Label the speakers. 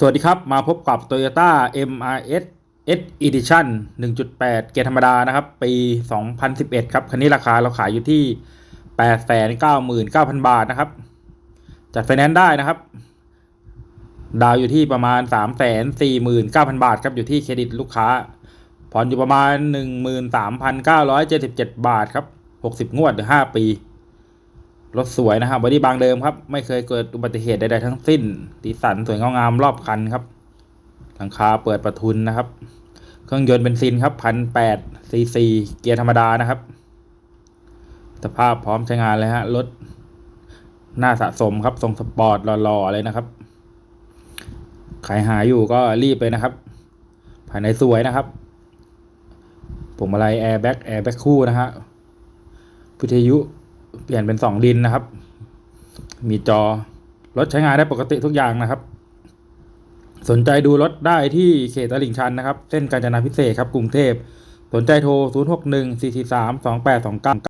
Speaker 1: สวัสดีครับ มาพบกับ Toyota MRS S Edition 1.8 เกียร์ธรรมดานะครับ ปี 2011 ครับ คันนี้ราคาเราขายอยู่ที่ 899,000 บาทนะครับ จัดไฟแนนซ์ได้นะครับ ดาวอยู่ที่ประมาณ 349,000 บาทครับ อยู่ที่เครดิตลูกค้า ผ่อนอยู่ประมาณ 13,977 บาทครับ 60 งวดหรือ 5 ปี รถสวยนะครับบอดี้บางเดิมครับ ไม่เคยเกิดอุบัติเหตุใดๆทั้งสิ้นสีสันสวยงามรอบคันครับหลังคาเปิดประทุนนะครับ เครื่องยนต์เบนซินครับพันแปดซีซีเกียร์ธรรมดานะครับ สภาพพร้อมใช้งานเลยฮะรถหน้าสะสมครับทรงสปอร์ตหล่อๆเลยนะครับใครหาอยู่ก็รีบไปนะครับ ภายในสวยนะครับผมอะไรแอร์แบ็กแอร์แบ็กคู่นะฮะวิทยุ เปลี่ยนเป็นสองดินนะครับ มีจอ รถใช้งานได้ปกติทุกอย่างนะครับ สนใจดูรถได้ที่เขตตลิ่งชันนะครับ เส้นกาญจนาพิเศษครับกรุงเทพ สนใจโทร 0 6 1 4 4 3 2 8 2 9